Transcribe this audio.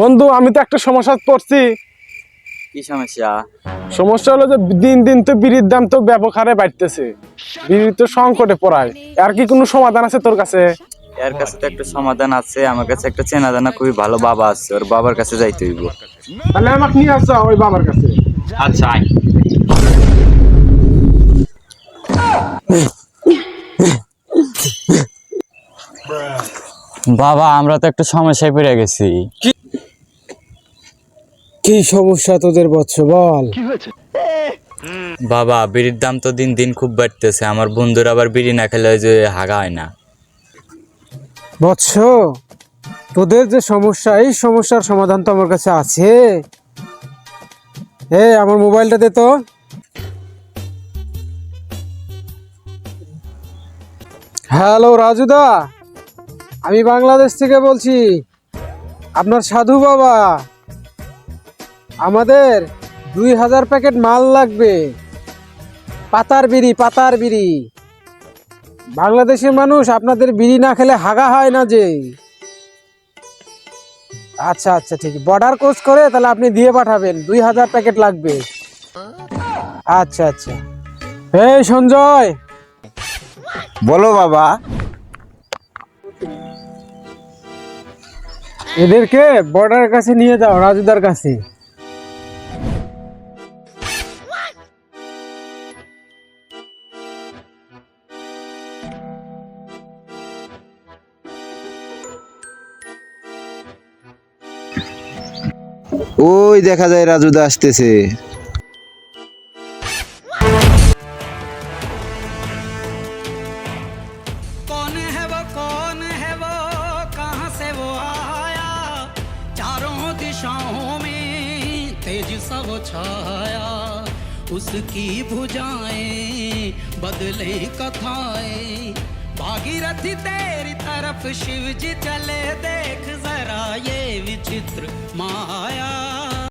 বন্ধু আমি তো একটা সমস্যা পড়ছি কি সমস্যা? সমস্যা হলো যে দিন দিন তো বিড়ির দাম তো ব্যাপক হারে বাড়তেছে। বিড়ি তো সংকটে পড়ায়। আর কি কোনো সমাধান আছে তোর কাছে? এর কাছে তো একটা সমাধান আছে আমার কাছে একটা চেনা জানা খুবই ভালো বাবা আছে ওর বাবার কাছে যাইতে হইব। তাহলে আমাকে নিয়ে আসা ওই বাবার কাছে। আচ্ছা বাবা আমরা তো একটু সমস্যায় পড়ে গেছি। কি? সমস্যা তোদের বৎস বল। বাবা বিড়ির দাম তো দিন দিন খুব বাড়তেছে। আমার বন্ধুরা আবার বিড়ি না খেলে ওই যে হাগা হয় না। বৎস তোদের যে সমস্যা এই সমস্যার সমাধান তো আমার কাছে আছে। এ আমার মোবাইলটা দে তো। হ্যালো রাজুদা। আমি বাংলাদেশ থেকে বলছি, আপনার সাধু বাবা, আমাদের দুই হাজার প্যাকেট মাল লাগবে। পাতার বিড়ি পাতার বিড়ি। বাংলাদেশের মানুষ আপনাদের বিড়ি না খেলে হাগা হয় না যে। আচ্ছা আচ্ছা ঠিক। বর্ডার কোর্স করে তাহলে আপনি দিয়ে পাঠাবেন। দুই হাজার প্যাকেট লাগবে। আচ্ছা আচ্ছা। এই সঞ্জয়। বলো বাবা। এদেরকে বর্ডারের কাছে নিয়ে যাও রাজুদার কাছে। ওই দেখা যায় রাজুদা আসতেছে। दिशाओं में तेज सा वो छाया, उसकी भुजाएँ बदले कथाएँ। भागीरथी तेरी तरफ़ शिव जी चले, देख जरा ये विचित्र माया।